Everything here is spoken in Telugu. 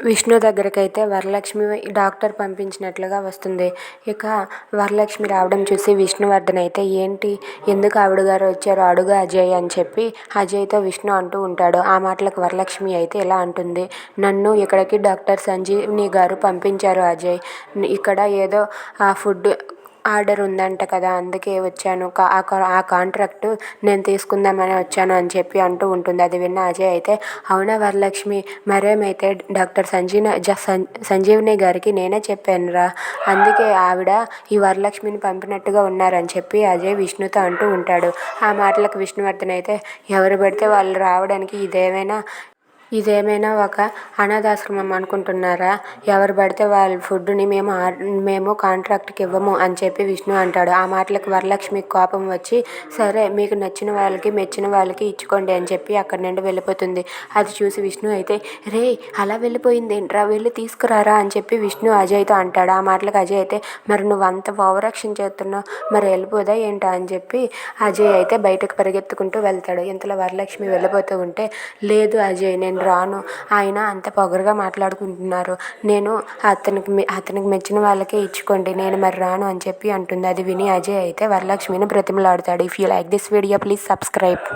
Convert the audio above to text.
విష్ణు దగ్గరకైతే వరలక్ష్మి డాక్టర్ పంపించినట్లుగా వస్తుంది. ఇక వరలక్ష్మి రావడం చూసి విష్ణువర్ధన్ అయితే ఏంటి? ఎందుకు ఆవిడ గారు వచ్చారు? అడుగు అజయ్ అని చెప్పి అజయ్తో విష్ణు అంటూ ఉంటాడు. ఆ మాటలకు వరలక్ష్మి అయితే ఇలా అంటుంది? నన్ను ఇక్కడికి డాక్టర్ సంజీవ్ని గారు పంపించారు అజయ్. ఇక్కడ ఏదో ఆ ఫుడ్ ఆర్డర్ ఉందంట కదా అందుకే వచ్చాను. ఆ కాంట్రాక్ట్ నేను తీసుకుందామని వచ్చాను అని చెప్పి అంటూ ఉంటుంది. అది విన్న అజయ్ అయితే అవునా వరలక్ష్మి మరేమైతే డాక్టర్ సంజీన సంజీవని గారికి నేనే చెప్పానురా. అందుకే ఆవిడ ఈ వరలక్ష్మిని పంపినట్టుగా ఉన్నారని చెప్పి అజయ్ విష్ణుతో అంటూ ఉంటాడు. ఆ మాటలకు విష్ణువర్ధన్ అయితే ఎవరు పడితే వాళ్ళు రావడానికి ఇదేమైనా ఇదేమైనా ఒక అనాథాశ్రమం అనుకుంటున్నారా? ఎవరు పడితే వాళ్ళ ఫుడ్డుని మేము మేము కాంట్రాక్ట్కి ఇవ్వము అని చెప్పి విష్ణు అంటాడు. ఆ మాటలకు వరలక్ష్మికి కోపం వచ్చి సరే మీకు నచ్చిన వాళ్ళకి మెచ్చిన వాళ్ళకి ఇచ్చుకోండి అని చెప్పి అక్కడి నుండి వెళ్ళిపోతుంది. అది చూసి విష్ణు అయితే రే అలా వెళ్ళిపోయింది ఏంట్రా? వెళ్ళి తీసుకురారా అని చెప్పి విష్ణు అజయ్తో అంటాడు. ఆ మాటలకు అజయ్ అయితే మరి నువ్వు అంత ఓవరాక్షన్ చేస్తున్నావు మరి వెళ్ళిపోదా ఏంటా అని చెప్పి అజయ్ అయితే బయటకు పరిగెత్తుకుంటూ వెళ్తాడు. ఇంతలో వరలక్ష్మి వెళ్ళిపోతూ ఉంటే లేదు అజయ్ నేను నేను రాను. ఆయన అంత పొగరుగా మాట్లాడుకుంటున్నారు. నేను అతనికి అతనికి మెచ్చిన వాళ్ళకే ఇచ్చుకోండి. నేను మరి రాను అని చెప్పి అంటుంది. అది విని అజయ్ అయితే వరలక్ష్మిని బ్రతిమలాడుతాడు. If you like this video please subscribe